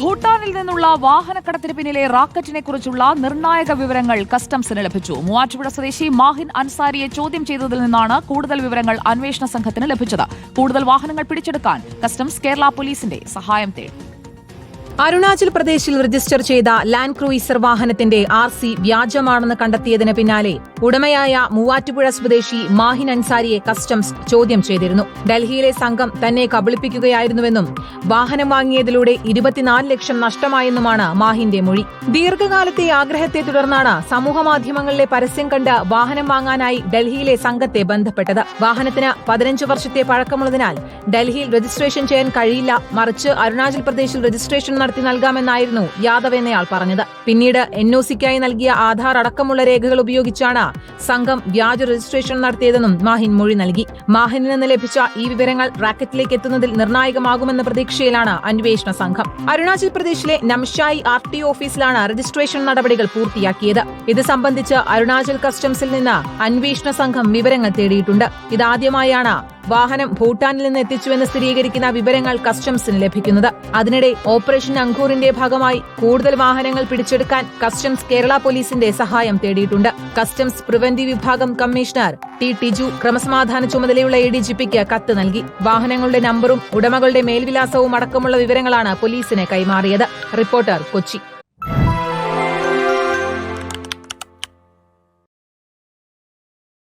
ഭൂട്ടാനിൽ നിന്നുള്ള വാഹനക്കടത്തിന് പിന്നിലെ റാക്കറ്റിനെ കുറിച്ചുള്ള നിർണായക വിവരങ്ങൾ കസ്റ്റംസിന് ലഭിച്ചു. മൂവാറ്റുപുഴ സ്വദേശി മാഹിൻ അൻസാരിയെ ചോദ്യം ചെയ്തതിൽ നിന്നാണ് കൂടുതൽ വിവരങ്ങൾ അന്വേഷണ സംഘത്തിന് ലഭിച്ചത്. കൂടുതൽ വാഹനങ്ങൾ പിടിച്ചെടുക്കാൻ കസ്റ്റംസ് കേരള പോലീസിന്റെ സഹായം തേടി. അരുണാചൽ പ്രദേശിൽ രജിസ്റ്റർ ചെയ്ത ലാൻഡ് ക്രൂയിസർ വാഹനത്തിന്റെ ആർ സി വ്യാജമാണെന്ന് കണ്ടെത്തിയതിന് പിന്നാലെ ഉടമയായ മൂവാറ്റുപുഴ സ്വദേശി മാഹിൻ അൻസാരിയെ കസ്റ്റംസ് ചോദ്യം ചെയ്തിരുന്നു. ഡൽഹിയിലെ സംഘം തന്നെ കബളിപ്പിക്കുകയായിരുന്നുവെന്നും വാഹനം വാങ്ങിയതിലൂടെ ഇരുപത്തിനാല് ലക്ഷം നഷ്ടമായെന്നുമാണ് മാഹിന്റെ മൊഴി. ദീർഘകാലത്തെ ആഗ്രഹത്തെ തുടർന്നാണ് സമൂഹമാധ്യമങ്ങളിലെ പരസ്യം കണ്ട് വാഹനം വാങ്ങാനായി ഡൽഹിയിലെ സംഘത്തെ ബന്ധപ്പെട്ടത്. വാഹനത്തിന് പതിനഞ്ച് വർഷത്തെ പഴക്കമുള്ളതിനാൽ ഡൽഹിയിൽ രജിസ്ട്രേഷൻ ചെയ്യാൻ കഴിയില്ല. മറിച്ച് അരുണാചൽ പ്രദേശിൽ രജിസ്ട്രേഷൻ നടത്തി നൽകാമെന്നായിരുന്നു യാദവ് എന്നയാൾ പറഞ്ഞത്. പിന്നീട് എൻ ഒ സിക്കായി നൽകിയ ആധാർ അടക്കമുള്ള രേഖകൾ ഉപയോഗിച്ചാണ് സംഘം വ്യാജ രജിസ്ട്രേഷൻ നടത്തിയതെന്നും മാഹിൻ മൊഴി നൽകി. മാഹിനിൽ നിന്ന് ലഭിച്ച ഈ വിവരങ്ങൾ റാക്കറ്റിലേക്ക് എത്തുന്നതിൽ നിർണായകമാകുമെന്ന പ്രതീക്ഷയിലാണ് അന്വേഷണ സംഘം. അരുണാചൽ പ്രദേശിലെ നംഷായി ആർ ടി ഓഫീസിലാണ് രജിസ്ട്രേഷൻ നടപടികൾ പൂർത്തിയാക്കിയത്. ഇത് സംബന്ധിച്ച് അരുണാചൽ കസ്റ്റംസിൽ നിന്ന് അന്വേഷണ സംഘം വിവരങ്ങൾ തേടിയിട്ടുണ്ട്. ഇതാദ്യമായാണ് വാഹനം ഭൂട്ടാനിൽ നിന്ന് എത്തിച്ചുവെന്ന് സ്ഥിരീകരിക്കുന്ന വിവരങ്ങൾ കസ്റ്റംസിന് ലഭിക്കുന്നത്. അതിനിടെ ഓപ്പറേഷൻ അങ്കൂറിന്റെ ഭാഗമായി കൂടുതൽ വാഹനങ്ങൾ പിടിച്ചെടുക്കാൻ കസ്റ്റംസ് കേരള പോലീസിന്റെ സഹായം തേടിയിട്ടുണ്ട്. കസ്റ്റംസ് പ്രിവന്റീവ് വിഭാഗം കമ്മീഷണർ ടി ടിജു ക്രമസമാധാന ചുമതലയുള്ള എ ഡി ജി പിക്ക് കത്ത് നൽകി. വാഹനങ്ങളുടെ നമ്പറും ഉടമകളുടെ മേൽവിലാസവും അടക്കമുള്ള വിവരങ്ങളാണ് പോലീസിന് കൈമാറിയത്. റിപ്പോർട്ടർ കൊച്ചി.